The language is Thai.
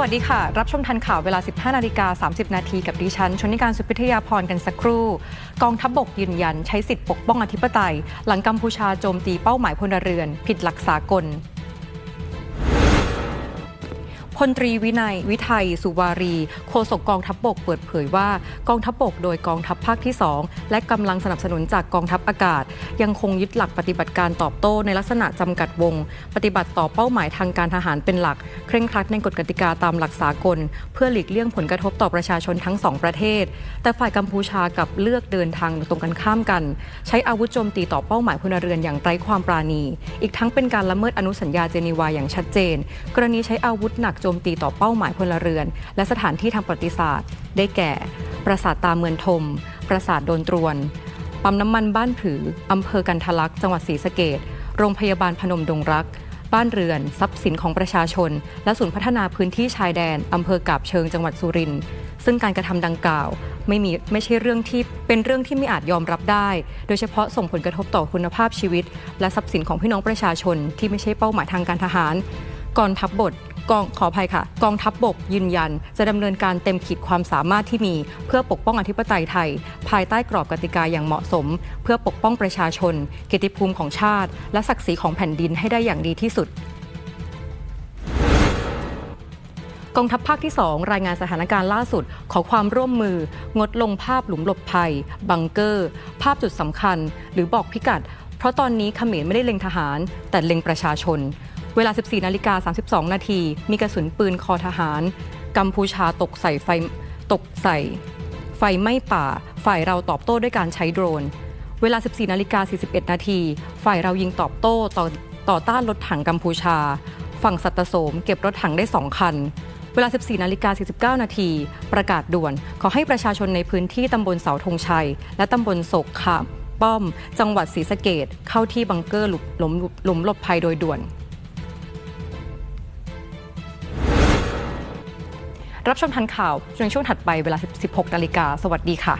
วัสดีค่ะ รับชมทันข่าวเวลา 15 นาฬิกา 30 นาทีกับดิฉัน ชนิการสุพิทยาพรกันสักครู่ กองทัพบบกยืนยันใช้สิทธิปกป้องอธิปไตย หลังกัมพูชาโจมตีเป้าหมายพลเรือน ผิดหลักสากล พลตรีวินัยวิทัยสุวารีโฆษกกองทัพบบกเปิดเผยว่า กองทัพบบกโดยกองทัพภาคที่ 2 และกำลังสนับสนุนจากกองทัพอากาศ ยังคงยึดหลักปฏิบัติการตอบโต้ในลักษณะจำกัดวง ปฏิบัติต่อเป้าหมายทางการทหารเป็นหลัก เคร่งครัดในกฎกติกาตามหลักสากล เพื่อหลีกเลี่ยงผลกระทบต่อประชาชนทั้งสองประเทศ แต่ฝ่ายกัมพูชากับเลือกเดินทางตรงกันข้ามกัน ใช้อาวุธโจมตีต่อเป้าหมายพลเรือนอย่างไร้ความปราณี อีกทั้งเป็นการละเมิดอนุสัญญาเจนีวาอย่างชัดเจน กรณีใช้อาวุธหนักโจมตีต่อเป้าหมายพลเรือน และสถานที่ทางประวัติศาสตร์ ได้แก่ ปราสาทตาเมืองทม ปราสาทโดนตรวน ปั๊มน้ำมันบ้านผือ อำเภอกันทะลักษ์จังหวัดศรีสะเกดโรงพยาบาลพนมดงรัก บ้านเรือน ทรัพย์สินของประชาชน และศูนย์พัฒนาพื้นที่ชายแดนอำเภอกาบเชิงจังหวัดสุรินทร์ซึ่งการกระทำดังกล่าวไม่มีไม่ใช่เรื่องที่เป็นเรื่องที่ไม่อาจยอมรับได้ โดยเฉพาะส่งผลกระทบต่อคุณภาพชีวิต และทรัพย์สินของพี่น้องประชาชนที่ไม่ใช่เป้าหมายทางการทหาร ก่องทับบก กองขออภัยค่ะ กองทัพบบกยืนยัน จะดำเนินการเต็มขีดความสามารถที่มี เพื่อปกป้องอธิปไตยไทย ภายใต้กรอบกติกาอย่างเหมาะสม เพื่อปกป้องประชาชน เกียรติภูมิของชาติ และศักดิ์ศรีของแผ่นดินให้ได้อย่างดีที่สุดกองทัพภาคที่ 2 รายงานสถานการณ์ล่าสุด ขอความร่วมมือ งดลงภาพหลุมหลบภัย บังเกอร์ ภาพจุดสำคัญ หรือบอกพิกัด เพราะตอนนี้เขมรไม่ได้เล็งทหาร แต่เล็งประชาชน เวลา 14นาฬิกา32 นาที มีกระสุนปืนคอทหาร กัมพูชาตกใส่ไฟตกใส่ ไฟไหม้ป่า ฝ่ายเราตอบโต้ด้วยการใช้โดรน เวลา 14นาฬิกา41 นาที ฝ่ายเรายิงตอบโต้ต่อต่อต้านรถถังกัมพูชา ฝั่งสัตโสมเก็บรถถังได้ 2 คัน เวลา 14นาฬิกา49 นาที ประกาศด่วน ขอให้ประชาชนในพื้นที่ตำบลเสาธงชัย และตำบลโศกขามป้อม จังหวัดศรีสะเกดเข้าที่บังเกอร์หลุมหลุมหลุมหลบภัยโดยด่วน รับชมทันข่าวในช่วงถัดไปเวลา 16นาฬิกาสวัสดีค่ะ